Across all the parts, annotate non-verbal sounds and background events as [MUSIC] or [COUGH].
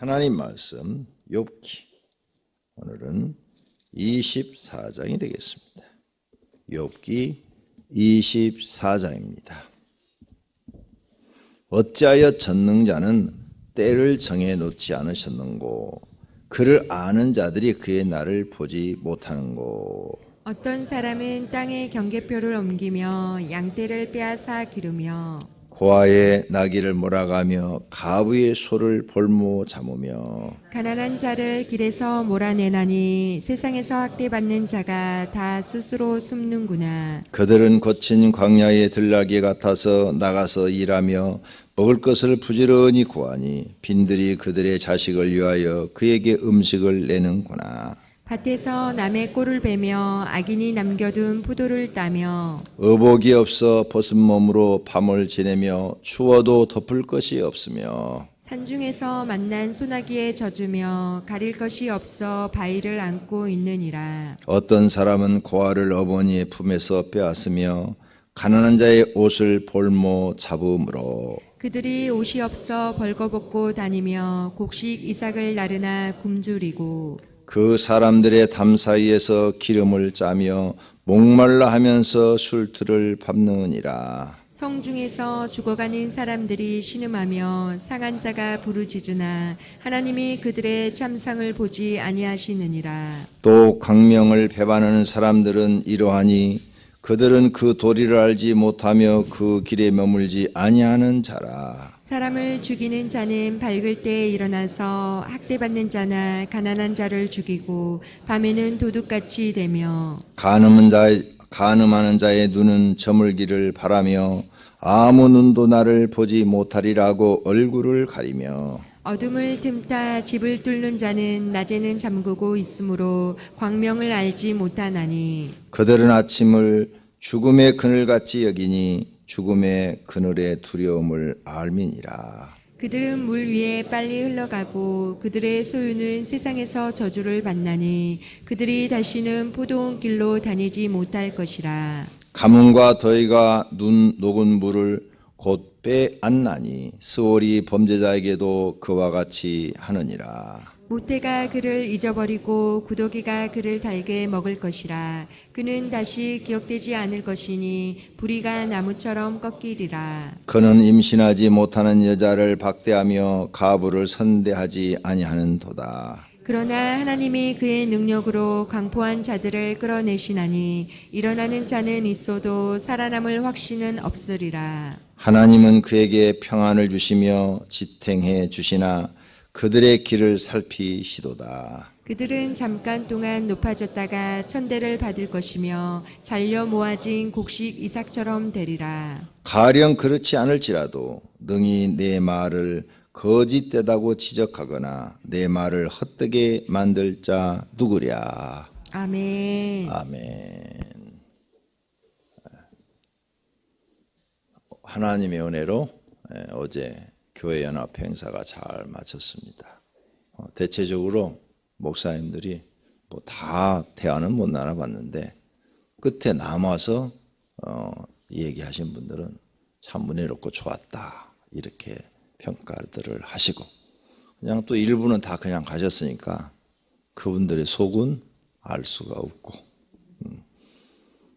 하나님 말씀 욥기 오늘은 24장이 되겠습니다. 욥기 24장입니다. 어찌하여 전능자는 때를 정해 놓지 않으셨는고 그를 아는 자들이 그의 날을 보지 못하는고 어떤 사람은 땅에 경계표를 옮기며 양떼를 빼앗아 기르며 고아의 나귀를 몰아가며 가부의 소를 볼모 잠으며 가난한 자를 길에서 몰아내나니 세상에서 학대받는 자가 다 스스로 숨는구나. 그들은 거친 광야의 들나귀 같아서 나가서 일하며 먹을 것을 부지런히 구하니 빈들이 그들의 자식을 위하여 그에게 음식을 내는구나. 밭에서 남의 꼴을 베며 악인이 남겨둔 포도를 따며 의복이 없어 벗은 몸으로 밤을 지내며 추워도 덮을 것이 없으며 산중에서 만난 소나기에 젖으며 가릴 것이 없어 바위를 안고 있느니라. 어떤 사람은 고아를 어머니의 품에서 빼앗으며 가난한 자의 옷을 볼모 잡음으로 그들이 옷이 없어 벌거벗고 다니며 곡식 이삭을 나르나 굶주리고 그 사람들의 담 사이에서 기름을 짜며 목말라 하면서 술틀을 밟느니라. 성중에서 죽어가는 사람들이 신음하며 상한 자가 부르짖으나 하나님이 그들의 참상을 보지 아니하시느니라. 또 광명을 배반하는 사람들은 이러하니 그들은 그 도리를 알지 못하며 그 길에 머물지 아니하는 자라. 사람을 죽이는 자는 밝을 때에 일어나서 학대받는 자나 가난한 자를 죽이고 밤에는 도둑같이 되며 가늠은 자 가늠하는 자의 눈은 저물기를 바라며 아무 눈도 나를 보지 못하리라고 얼굴을 가리며 어둠을 틈타 집을 뚫는 자는 낮에는 잠그고 있으므로 광명을 알지 못하나니 그들은 아침을 죽음의 그늘같이 여기니 죽음의 그늘의 두려움을 알미니라. 그들은 물 위에 빨리 흘러가고 그들의 소유는 세상에서 저주를 받나니 그들이 다시는 포도원 길로 다니지 못할 것이라. 가뭄과 더위가 눈 녹은 물을 곧 빼앗나니 스월이 범죄자에게도 그와 같이 하느니라. 모태가 그를 잊어버리고 구더기가 그를 달게 먹을 것이라. 그는 다시 기억되지 않을 것이니 부리가 나무처럼 꺾이리라. 그는 임신하지 못하는 여자를 박대하며 가부를 선대하지 아니하는도다. 그러나 하나님이 그의 능력으로 강포한 자들을 끌어내시나니 일어나는 자는 있어도 살아남을 확신은 없으리라. 하나님은 그에게 평안을 주시며 지탱해 주시나 그들의 길을 살피시도다. 그들은 잠깐 동안 높아졌다가 천대를 받을 것이며 잘려 모아진 곡식 이삭처럼 되리라. 가령 그렇지 않을지라도 능히 내 말을 거짓되다고 지적하거나 내 말을 헛되게 만들 자 누구랴. 아멘. 아멘. 하나님의 은혜로 예, 어제 교회 연합 행사가 잘 마쳤습니다. 어, 대체적으로 목사님들이 뭐 다 대화는 못 나눠봤는데 끝에 남아서 어, 얘기하신 분들은 참 은혜롭고 좋았다 이렇게 평가들을 하시고 그냥 또 일부는 다 그냥 가셨으니까 그분들의 속은 알 수가 없고 음.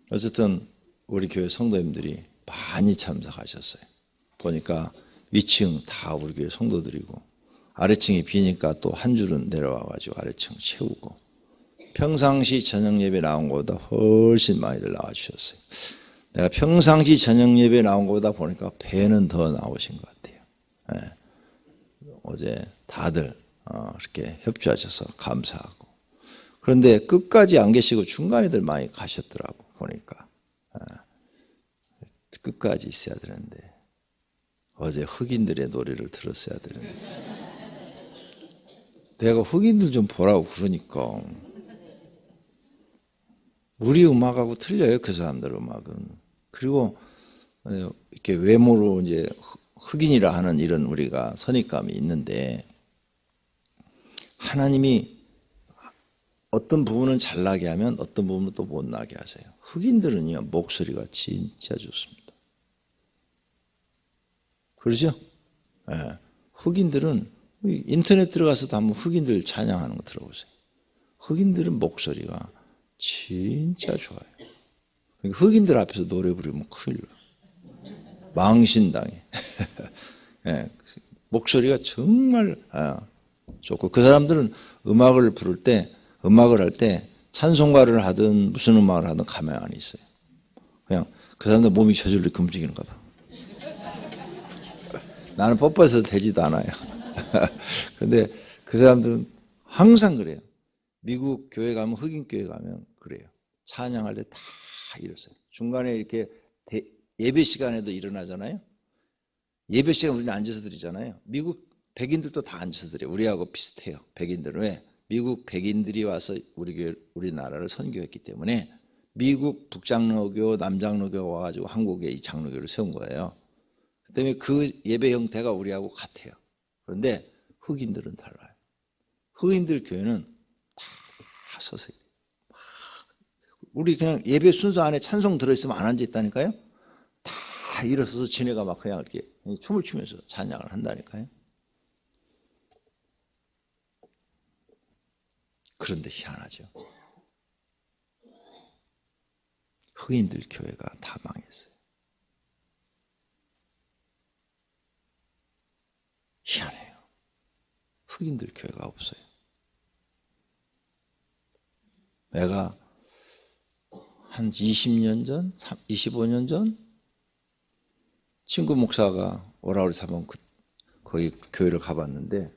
어쨌든 우리 교회 성도님들이 많이 참석하셨어요. 보니까 위층 다 우리 교회 성도들이고 아래층이 비니까 또 한 줄은 내려와 가지고 아래층 채우고 평상시 저녁 예배 나온 것보다 훨씬 많이들 나와 주셨어요. 내가 평상시 저녁 예배 나온 것보다 보니까 배는 더 나오신 것 같아요. 예. 어제 다들 어, 이렇게 협조하셔서 감사하고 그런데 끝까지 안 계시고 중간에들 많이 가셨더라고 보니까 예. 끝까지 있어야 되는데 어제 흑인들의 노래를 들었어야 되는데 내가 흑인들 좀 보라고 그러니까 우리 음악하고 틀려요 그 사람들 음악은 그리고 어, 이렇게 외모로 이제 흑인이라 하는 이런 우리가 선입감이 있는데 하나님이 어떤 부분은 잘나게 하면 어떤 부분은 또 못나게 하세요. 흑인들은요 목소리가 진짜 좋습니다. 그러죠? 예. 흑인들은 인터넷 들어가서도 한번 흑인들 찬양하는 거 들어보세요. 흑인들은 목소리가 진짜 좋아요. 그러니까 흑인들 앞에서 노래 부르면 큰일 나요. 망신당해. [LAUGHS] 예, 목소리가 정말 아, 좋고 그 사람들은 음악을 부를 때 음악을 할 때 찬송가를 하든 무슨 음악을 하든 가만히 안 있어요. 그냥 그 사람들 몸이 저절로 움직이는가 봐. 나는 뽀뽀해서 되지도 않아요. [LAUGHS] 근데 그 사람들은 항상 그래요. 미국 교회 가면 흑인 교회 가면 그래요. 찬양할 때다 이러세요. 중간에 이렇게 대- 예배 시간에도 일어나잖아요. 예배 시간 우리는 앉아서 드리잖아요. 미국 백인들도 다 앉아서 드려요. 우리하고 비슷해요. 백인들은 왜? 미국 백인들이 와서 우리 교회 우리나라를 선교했기 때문에 미국 북장로교, 남장로교가 와가지고 한국에 이 장로교를 세운 거예요. 그 때문에 그 예배 형태가 우리하고 같아요. 그런데 흑인들은 달라요. 흑인들 교회는 다 서서 막 우리 그냥 예배 순서 안에 찬송 들어있으면 안 앉아 있다니까요. 다 일어서서 지네가 막 그냥 이렇게 춤을 추면서 찬양을 한다니까요. 그런데 희한하죠. 흑인들 교회가 다 망했어요. 희한해요. 흑인들 교회가 없어요. 내가 한 20년 전, 25년 전 친구 목사가 오라 그래서 한번 그, 거기 교회를 가봤는데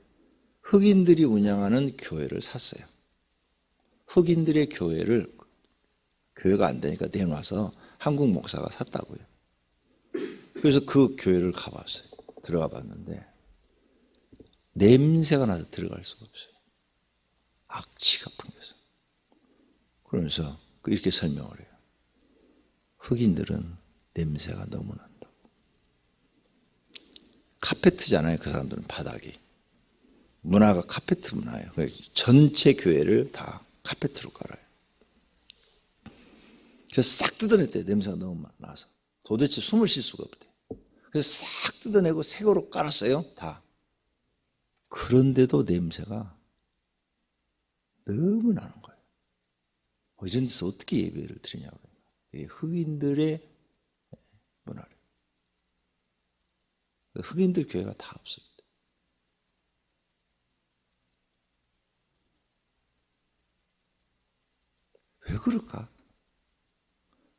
흑인들이 운영하는 교회를 샀어요. 흑인들의 교회를 교회가 안 되니까 내놔서 한국 목사가 샀다고요. 그래서 그 교회를 가봤어요. 들어가 봤는데 냄새가 나서 들어갈 수가 없어요. 악취가 풍겨서. 그러면서 이렇게 설명을 해요. 흑인들은 냄새가 너무 난다고. 카페트잖아요. 그 사람들은 바닥이. 문화가 카페트 문화예요. 전체 교회를 다 카페트로 깔아요. 그래서 싹 뜯어냈대 냄새가 너무 많- 나서 도대체 숨을 쉴 수가 없대. 그래서 싹 뜯어내고 새 거로 깔았어요. 다. 그런데도 냄새가 너무 나는 거예요. 어, 이런 데서 어떻게 예배를 드리냐고. 흑인들의 문화를. 흑인들 교회가 다 없습니다. 왜 그럴까?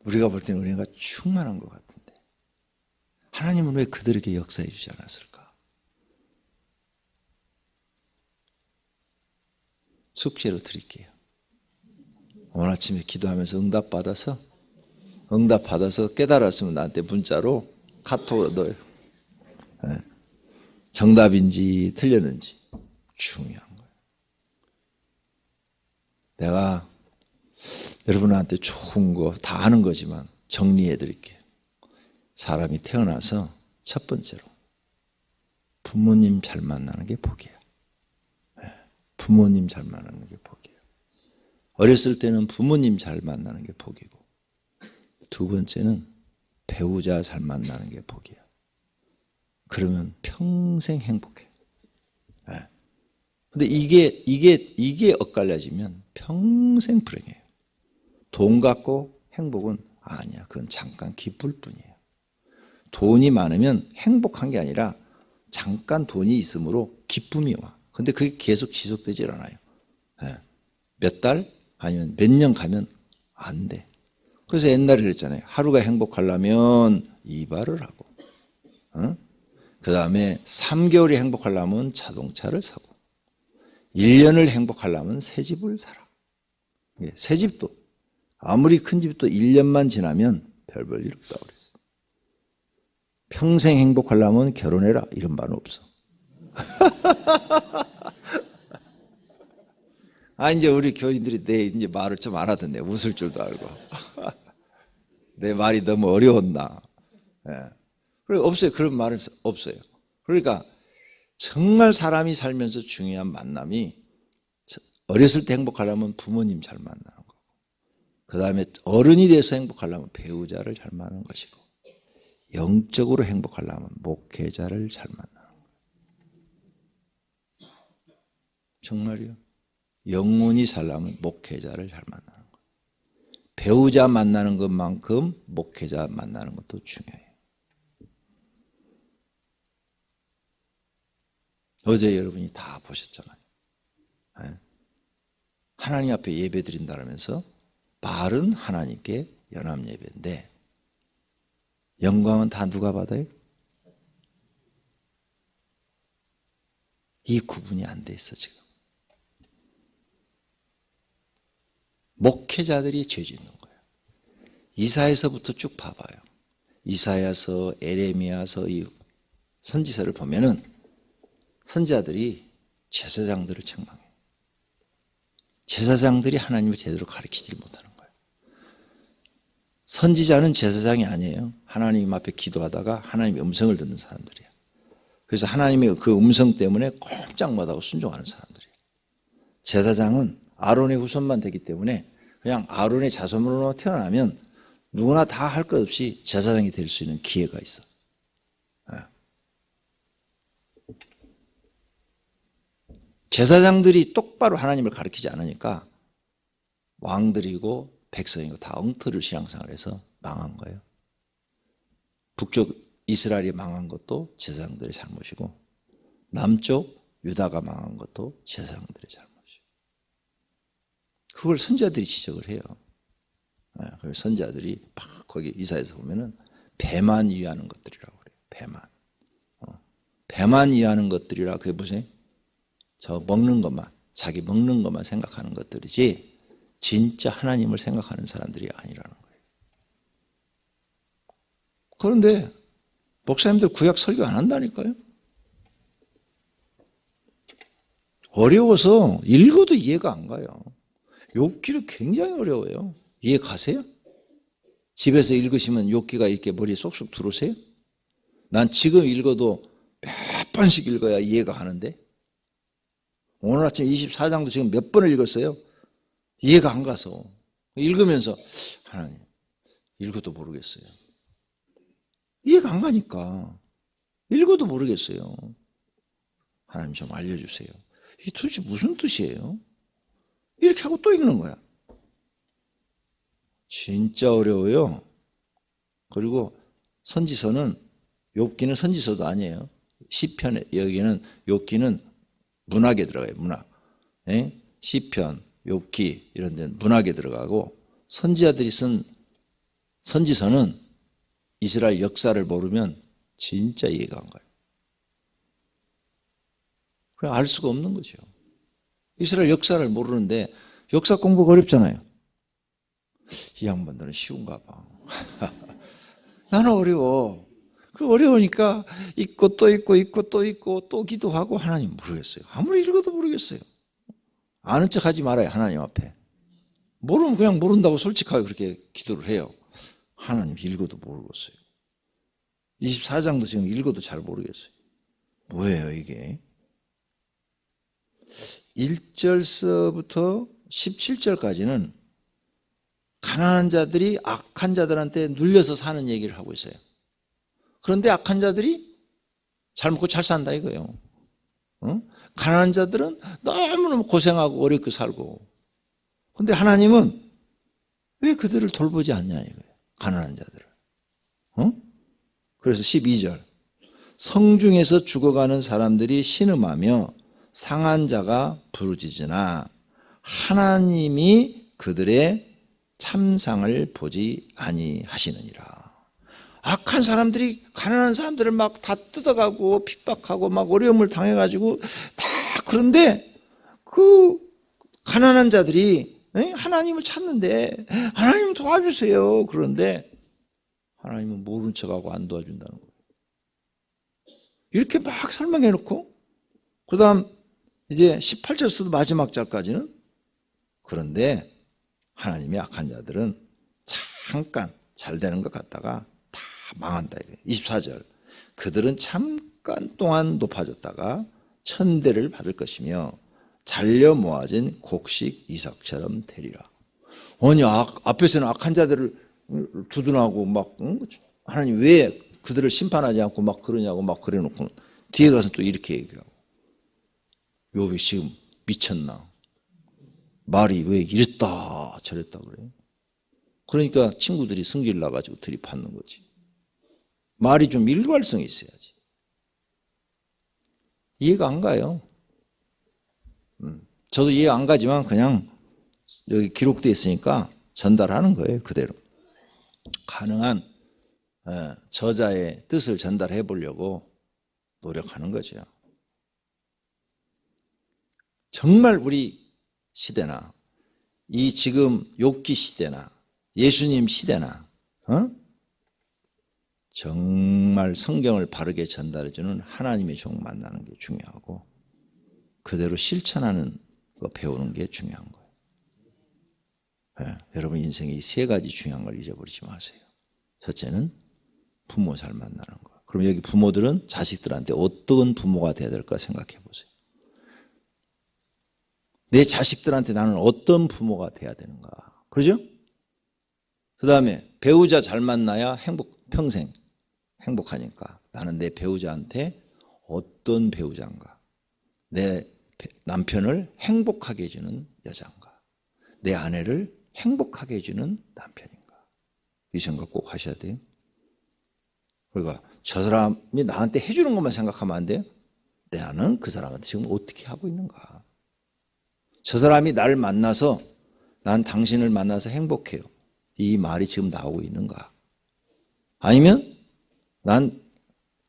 우리가 볼 때는 우리가 충만한 것 같은데 하나님은 왜 그들에게 역사해 주지 않았을까? 숙제로 드릴게요. 오늘 아침에 기도하면서 응답 받아서 응답 받아서 깨달았으면 나한테 문자로 카톡으로 넣어요. 예. 정답인지 틀렸는지 중요한 거예요. 내가 여러분한테 좋은 거 다 아는 거지만 정리해 드릴게요. 사람이 태어나서 첫 번째로 부모님 잘 만나는 게 복이야. 예, 부모님 잘 만나는 게 복이에요. 어렸을 때는 부모님 잘 만나는 게 복이고 두 번째는 배우자 잘 만나는 게 복이야. 그러면 평생 행복해. 예. 근데 이게 이게 이게 엇갈려지면 평생 불행해요. 돈 갖고 행복은 아니야. 그건 잠깐 기쁠 뿐이에요. 돈이 많으면 행복한 게 아니라 잠깐 돈이 있으므로 기쁨이 와. 근데 그게 계속 지속되질 않아요. 예. 몇 달? 아니면 몇 년 가면 안 돼. 그래서 옛날에 그랬잖아요. 하루가 행복하려면 이발을 하고, 그 다음에 3개월이 행복하려면 자동차를 사고, 1년을 행복하려면 새 집을 사라. 예, 새 집도 아무리 큰 집도 1년만 지나면 별볼일 없다고 그랬어. 평생 행복하려면 결혼해라. 이런 말은 없어. [LAUGHS] 아, 이제 우리 교인들이 내 이제 말을 좀 알아듣네. 웃을 줄도 알고. [LAUGHS] 내 말이 너무 어려웠나. 예. 그리고 없어요. 그런 말이 없어요. 그러니까 정말 사람이 살면서 중요한 만남이 어렸을 때 행복하려면 부모님 잘 만나는 거고, 그 다음에 어른이 돼서 행복하려면 배우자를 잘 만나는 것이고, 영적으로 행복하려면 목회자를 잘 만나는 거예요. 정말이요. 영혼이 살려면 목회자를 잘 만나는 거예요. 배우자 만나는 것만큼 목회자 만나는 것도 중요해요. 어제 여러분이 다 보셨잖아요. 예? 하나님 앞에 예배 드린다면서 말은 하나님께 연합 예배인데 영광은 다 누가 받아요? 이 구분이 안 돼 있어 지금. 목회자들이 죄 짓는 거예요. 이사에서부터 쭉 봐봐요. 이사야서, 에레미야서 이 선지서를 보면은 선지자들이 제사장들을 책망해요. 제사장들이 하나님을 제대로 가르치지 못하는 거예요. 선지자는 제사장이 아니에요. 하나님 앞에 기도하다가 하나님의 음성을 듣는 사람들이에요. 그래서 하나님의 그 음성 때문에 꼼짝 못하고 순종하는 사람들이에요. 제사장은 아론의 후손만 되기 때문에 그냥 아론의 자손으로 태어나면 누구나 다 할 것 없이 제사장이 될 수 있는 기회가 있어. 예. 제사장들이 똑바로 하나님을 가르치지 않으니까 왕들이고 백성이고 다 엉터리 신앙생활을 해서 망한 거예요. 북쪽 이스라엘이 망한 것도 제사장들의 잘못이고 남쪽 유다가 망한 것도 제사장들의 잘못이고 그걸 선자들이 지적을 해요. 예, 그래서 선자들이 막 거기 이사에서 보면은 배만 이해하는 것들이라고 그래요. 배만. 어, 배만 이해하는 것들이라 그게 무슨 저 먹는 것만 자기 먹는 것만 생각하는 것들이지 진짜 하나님을 생각하는 사람들이 아니라는 거예요. 그런데 목사님들 구약 설교 안 한다니까요. 어려워서 읽어도 이해가 안 가요. 욥기를 굉장히 어려워요. 이해 가세요? 집에서 읽으시면 욥기가 이렇게 머리에 쏙쏙 들어오세요? 난 지금 읽어도 몇 번씩 읽어야 이해가 가는데 오늘 아침 24장도 지금 몇 번을 읽었어요? 이해가 안 가서 읽으면서 하나님 읽어도 모르겠어요. 이해가 안 가니까 읽어도 모르겠어요. 하나님 좀 알려주세요. 이게 도대체 무슨 뜻이에요? 이렇게 하고 또 읽는 거야. 진짜 어려워요. 그리고 선지서는 욥기는 선지서도 아니에요. 시편에 여기는 욥기는 문학에 들어가요. 문학. 예? 시편, 욥기 이런 데 문학에 들어가고 선지자들이 쓴 선지서는 이스라엘 역사를 모르면 진짜 이해가 안 가요. 그래 알 수가 없는 거죠. 이스라엘 역사를 모르는데 역사 공부가 어렵잖아요. 이 양반들은 쉬운가 봐. [LAUGHS] 나는 어려워. 그 어려우니까 있고 또 있고 있고 또 있고 또 기도하고 하나님 모르겠어요. 아무리 읽어도 모르겠어요. 아는 척 하지 말아요. 하나님 앞에. 모르면 그냥 모른다고 솔직하게 그렇게 기도를 해요. 하나님 읽어도 모르겠어요. 24장도 지금 읽어도 잘 모르겠어요. 뭐예요, 이게? 1절서부터 17절까지는 가난한 자들이 악한 자들한테 눌려서 사는 얘기를 하고 있어요. 그런데 악한 자들이 잘 먹고 잘 산다 이거예요. 어? 가난한 자들은 너무너무 고생하고 어렵게 살고. 근데 하나님은 왜 그들을 돌보지 않냐 이거예요. 가난한 자들을. 어? 그래서 12절. 성중에서 죽어가는 사람들이 신음하며 상한 자가 부르짖으나 하나님이 그들의 참상을 보지 아니하시느니라. 악한 사람들이 가난한 사람들을 막 다 뜯어가고 핍박하고 막 어려움을 당해가지고 다 그런데 그 가난한 자들이 에? 하나님을 찾는데 하나님 도와주세요. 그런데 하나님은 모른 척하고 안 도와준다는 거예요. 이렇게 막 설명해 놓고 그 다음 이제 18절서도 마지막 절까지는 그런데 하나님이 악한 자들은 잠깐 잘 되는 것 같다가 다 망한다. 24절. 그들은 잠깐 동안 높아졌다가 천대를 받을 것이며 잘려 모아진 곡식 이삭처럼 되리라. 아니, 악, 앞에서는 악한 자들을 두둔하고 막, 응? 하나님 왜 그들을 심판하지 않고 막 그러냐고 막 그래 놓고 뒤에 가서 또 이렇게 얘기하고. 욥이 지금 미쳤나? 말이 왜 이랬다 저랬다 그래? 그러니까 친구들이 승질 나가지고 들이받는 거지. 말이 좀 일관성이 있어야지. 이해가 안 가요. 음, 저도 이해 안 가지만 그냥 여기 기록되어 있으니까 전달하는 거예요 그대로. 가능한 어, 저자의 뜻을 전달해 보려고 노력하는 거죠. 정말 우리 시대나 이 지금 욥기 시대나 예수님 시대나 어? 정말 성경을 바르게 전달해 주는 하나님의 종 만나는 게 중요하고 그대로 실천하는 거 배우는 게 중요한 거예요. 예, 여러분 인생에 이 세 가지 중요한 걸 잊어버리지 마세요. 첫째는 부모 잘 만나는 거. 그럼 여기 부모들은 자식들한테 어떤 부모가 돼야 될까 생각해 보세요. 내 자식들한테 나는 어떤 부모가 돼야 되는가. 그러죠? 그 다음에 배우자 잘 만나야 행복, 평생 행복하니까 나는 내 배우자한테 어떤 배우자인가. 내 배- 남편을 행복하게 해주는 여자인가. 내 아내를 행복하게 해주는 남편인가. 이 생각 꼭 하셔야 돼요. 그러니까 저 사람이 나한테 해주는 것만 생각하면 안 돼요. 나는 그 사람한테 지금 어떻게 하고 있는가. 저 사람이 나를 만나서 난 당신을 만나서 행복해요. 이 말이 지금 나오고 있는가? 아니면 난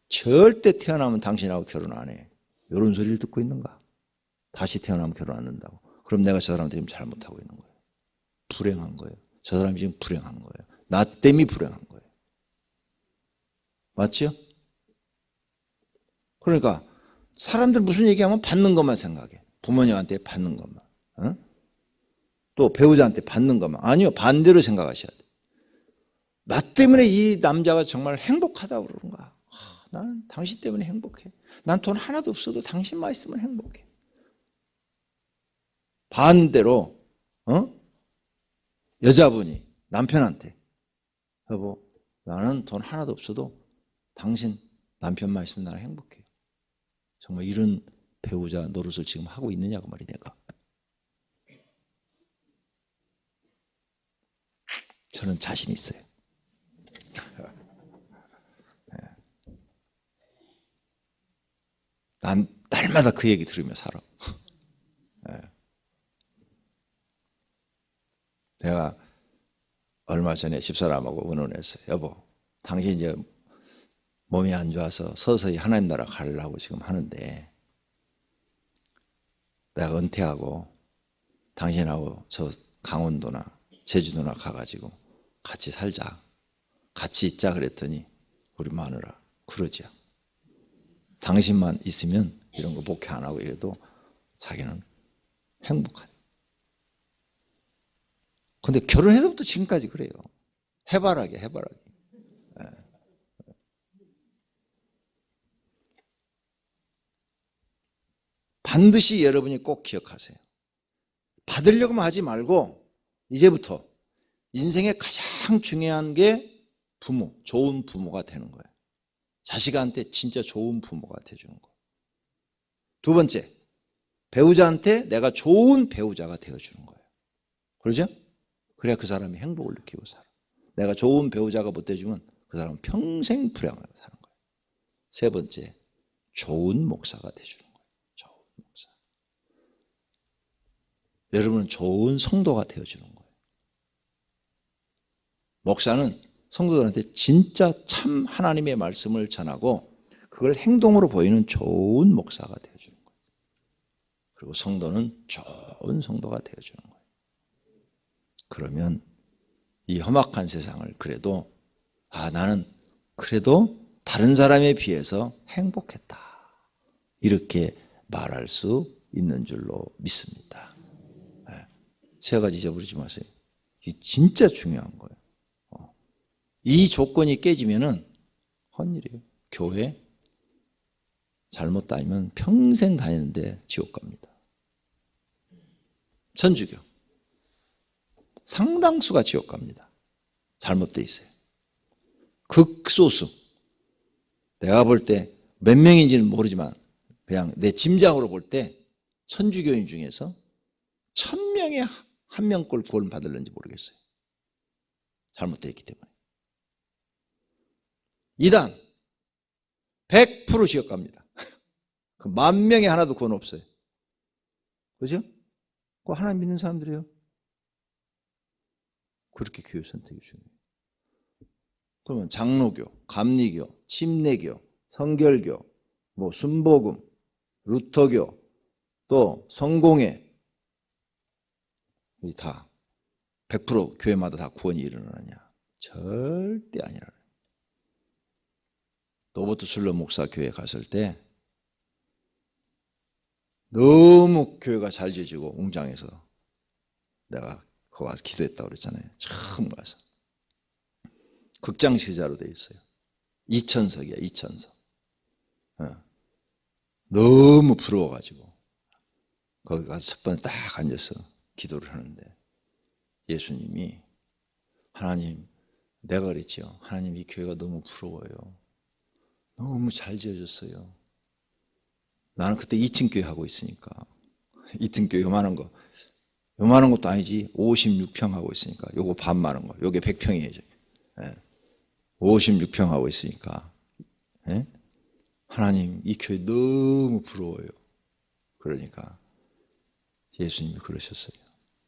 절대 태어나면 당신하고 결혼 안 해. 이런 소리를 듣고 있는가? 다시 태어나면 결혼 안 한다고. 그럼 내가 저 사람한테 지금 잘못하고 있는 거예요. 불행한 거예요. 저 사람이 지금 불행한 거예요. 나 때문에 불행한 거예요. 맞죠? 그러니까 사람들 무슨 얘기하면 받는 것만 생각해. 부모님한테 받는 것만. 어? 또 배우자한테 받는 것만. 아니요. 반대로 생각하셔야 돼. 나 때문에 이 남자가 정말 행복하다고 그러는가. 아, 나는 당신 때문에 행복해. 난 돈 하나도 없어도 당신만 있으면 행복해. 반대로 어? 여자분이 남편한테 여보 나는 돈 하나도 없어도 당신 남편만 있으면 나는 행복해요. 정말 이런 배우자 노릇을 지금 하고 있느냐고 말이 내가. 저는 자신 있어요. 예. 난 날마다 그 얘기 들으며 살아. 예. 내가 얼마 전에 집사람하고 의논했어요. 여보, 당신 이제 몸이 안 좋아서 서서히 하나님 나라 가려고 지금 하는데 내가 은퇴하고 당신하고 저 강원도나 제주도나 가가지고 같이 살자. 같이 있자 그랬더니 우리 마누라 그러지요. 당신만 있으면 이런 거 목회 안 하고 이래도 자기는 행복하대. 근데 결혼해서부터 지금까지 그래요. 해바라기, 해바라기. 예. 반드시 여러분이 꼭 기억하세요. 받으려고만 하지 말고 이제부터 인생의 가장 중요한 게 부모, 좋은 부모가 되는 거예요. 자식한테 진짜 좋은 부모가 돼주는 거. 두 번째, 배우자한테 내가 좋은 배우자가 되어주는 거예요. 그러죠? 그래야 그 사람이 행복을 느끼고 살아. 내가 좋은 배우자가 못 돼주면 그 사람은 평생 불행하게 사는 거예요. 세 번째, 좋은 목사가 돼주는 거예요. 좋은 목사. 여러분은 좋은 성도가 되어주는 거예요. 목사는 성도들한테 진짜 참 하나님의 말씀을 전하고 그걸 행동으로 보이는 좋은 목사가 되어주는 거예요. 그리고 성도는 좋은 성도가 되어주는 거예요. 그러면 이 험악한 세상을 그래도 아 나는 그래도 다른 사람에 비해서 행복했다. 이렇게 말할 수 있는 줄로 믿습니다. 네. 세 가지 잊어버리지 마세요. 이 진짜 중요한 거예요. 어. 이 조건이 깨지면은 헛일이에요. 교회 잘못 다니면 평생 다니는데 지옥 갑니다. 천주교 상당수가 지옥 갑니다. 잘못돼 있어요. 극소수. 내가 볼 때 몇 명인지는 모르지만 그냥 내 짐작으로 볼 때 천주교인 중에서 천 명의 한 명꼴 구원 받을는지 모르겠어요. 잘못되어 있기 때문에. 이단 100% 지역 갑니다. [LAUGHS] 그 만 명에 하나도 구원 없어요. 그죠? 그 하나님 믿는 사람들이에요. 그렇게 교회 선택이 중요해요. 그러면 장로교, 감리교, 침례교, 성결교, 뭐 순복음, 루터교, 또 성공회 이다100% 교회마다 다 구원이 일어나냐? 절대 아니라. 노버트 술러 목사 교회 갔을 때 너무 교회가 잘 지어지고 웅장해서 내가 거기 가서 기도했다고 그랬잖아요. 처음 가서. 극장 시자로 돼 있어요. 2천석이야, 2천석. 어. 너무 부러워가지고 거기 가서 첫 번에 딱 앉아서 기도를 하는데 예수님이 하나님 내가 그랬지요. 하나님 이 교회가 너무 부러워요. 너무 잘 지어졌어요. 나는 그때 2층 교회 하고 있으니까 2층 교회 요만한 거 요만한 것도 아니지 56평 하고 있으니까 요거 반 많은 거 요게 100평이에요. 56평 하고 있으니까 예? 하나님 이 교회 너무 부러워요. 그러니까 예수님이 그러셨어요.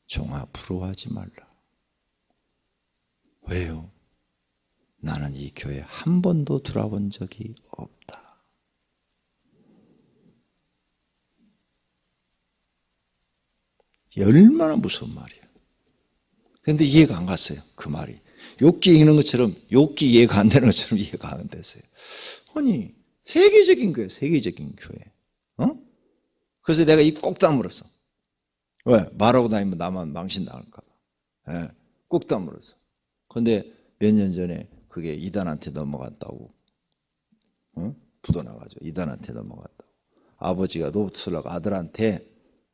종아 부러워하지 말라. 왜요? 나는 이 교회 한 번도 들어본 적이 없다. 얼마나 무서운 말이야. 근데 이해가 안 갔어요. 그 말이. 욕기 읽는 것처럼, 욕기 이해가 안 되는 것처럼 [LAUGHS] 이해가 안 됐어요. 아니, 세계적인 교회, 세계적인 교회. 어? 그래서 내가 입 꼭 다물었어. 왜? 말하고 다니면 나만 망신 나갈까봐. 예, 꼭 다물었어. 근데 몇 년 전에 그게 이단한테 넘어갔다고. 어? 부도 나가죠. 이단한테 넘어갔다고. 아버지가 노트슬라가 아들한테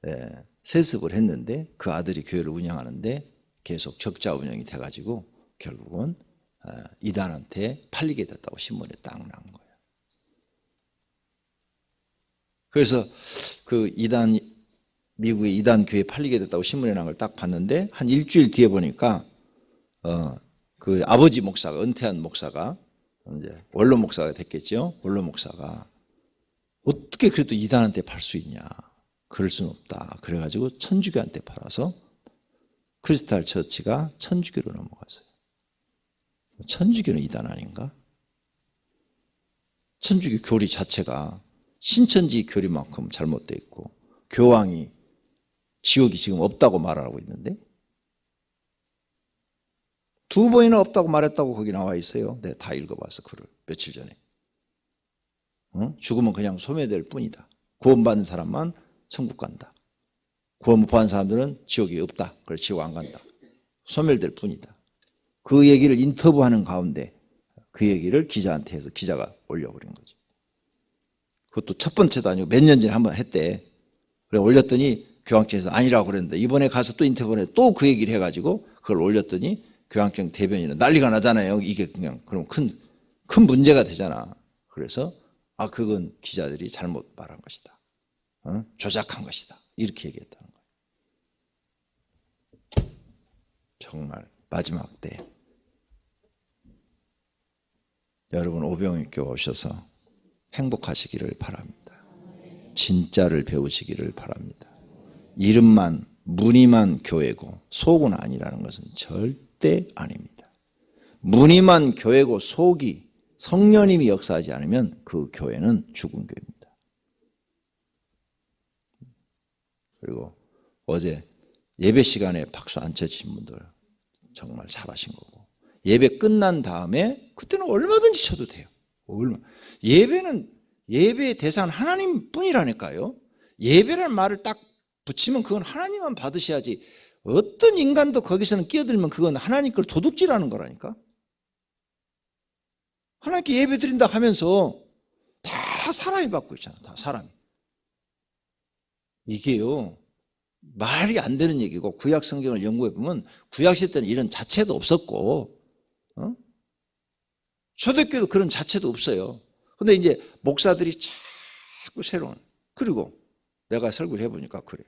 예, 세습을 했는데 그 아들이 교회를 운영하는데 계속 적자 운영이 돼가지고 결국은 어, 이단한테 팔리게 됐다고 신문에 딱 나온 거예요. 그래서 그 이단 미국의 이단 교회 팔리게 됐다고 신문에 나온 걸딱 봤는데 한 일주일 뒤에 보니까 어, 그 아버지 목사가 은퇴한 목사가 이제 원로 목사가 됐겠죠. 원로 목사가 어떻게 그래도 이단한테 팔 수 있냐? 그럴 수는 없다. 그래가지고 천주교한테 팔아서 크리스탈 처치가 천주교로 넘어갔어요. 천주교는 이단 아닌가? 천주교 교리 자체가 신천지 교리만큼 잘못되어 있고 교황이 지옥이 지금 없다고 말하고 있는데 두 번이나 없다고 말했다고 거기 나와 있어요. 내가 다 읽어봤어 글을 며칠 전에. 어? 죽으면 그냥 소멸될 뿐이다. 구원받은 사람만 천국 간다. 구원 못 받은 사람들은 지옥이 없다. 그래 지옥 안 간다. 소멸될 뿐이다. 그 얘기를 인터뷰하는 가운데 그 얘기를 기자한테 해서 기자가 올려버린 거지. 그것도 첫 번째도 아니고 몇 년 전에 한 번 했대. 그래 올렸더니 교황청에서 아니라고 그랬는데 이번에 가서 또 인터뷰에 또그 얘기를 해가지고 그걸 올렸더니 교황청 대변인은 난리가 나잖아요. 이게 그냥 그럼 큰, 큰 문제가 되잖아. 그래서 아 그건 기자들이 잘못 말한 것이다. 어? 조작한 것이다. 이렇게 얘기했다는 거예요. 정말 마지막 때 여러분 오병이교 오셔서 행복하시기를 바랍니다. 진짜를 배우시기를 바랍니다. 이름만 무늬만 교회고 속은 아니라는 것은 절대 아닙니다. 무늬만 교회고 속이 성령님이 역사하지 않으면 그 교회는 죽은 교회입니다. 그리고 어제 예배 시간에 박수 안 쳐주신 분들 정말 잘하신 거고 예배 끝난 다음에 그때는 얼마든지 쳐도 돼요. 얼마 예배는 예배의 대상 하나님 뿐이라니까요. 예배라는 말을 딱 붙이면 그건 하나님만 받으셔야지 어떤 인간도 거기서는 끼어들면 그건 하나님 걸 도둑질하는 거라니까. 하나님께 예배 드린다 하면서 다 사람이 받고 있잖아. 다 사람이. 이게요. 말이 안 되는 얘기고 구약 성경을 연구해 보면 구약 시대 때는 이런 자체도 없었고 어? 초대교회도 그런 자체도 없어요. 근데 이제 목사들이 자꾸 새로운 그리고 내가 설교를 해보니까 그래.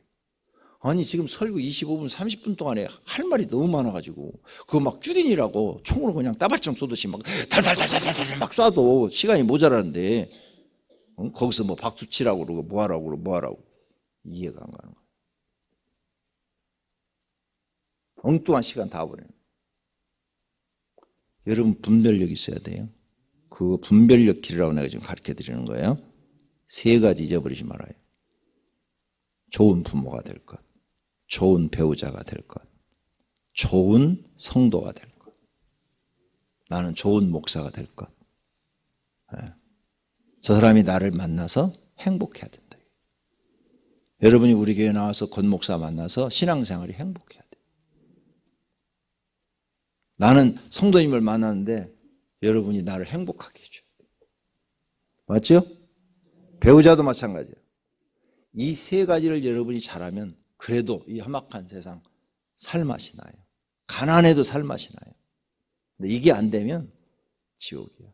아니 지금 설교 25분 30분 동안에 할 말이 너무 많아가지고 그거 막 줄이니라고 총으로 그냥 따발총 쏘듯이 막 달달달달달달 막 쏴도 시간이 모자라는데 어? 거기서 뭐 박수 치라고 그러고 뭐 하라고 그러고 뭐 하라고 이해가 안 가는 거야. 엉뚱한 시간 다 거야. 여러분 분별력 있어야 돼요. 그 분별력 길이라고 내가 지금 가르쳐 드리는 거예요. 세 가지 잊어버리지 말아요. 좋은 부모가 될 것, 좋은 배우자가 될 것, 좋은 성도가 될 것, 나는 좋은 목사가 될 것. 예. 저 사람이 나를 만나서 행복해야 된다. 여러분이 우리 교회 나와서 권 목사 만나서 신앙생활이 행복해야 돼. 나는 성도님을 만나는데 여러분이 나를 행복하게 해줘. 맞죠? 배우자도 마찬가지예요. 이 세 가지를 여러분이 잘하면 그래도 이 험악한 세상 살맛이 나요. 가난해도 살맛이 나요. 근데 이게 안 되면 지옥이에요.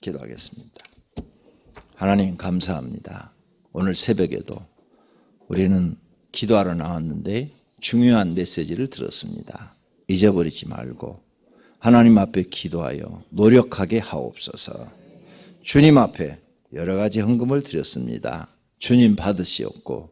기도하겠습니다. 하나님 감사합니다. 오늘 새벽에도 우리는 기도하러 나왔는데 중요한 메시지를 들었습니다. 잊어버리지 말고 하나님 앞에 기도하여 노력하게 하옵소서. 주님 앞에 여러 가지 헌금을 드렸습니다. 주님 받으시옵고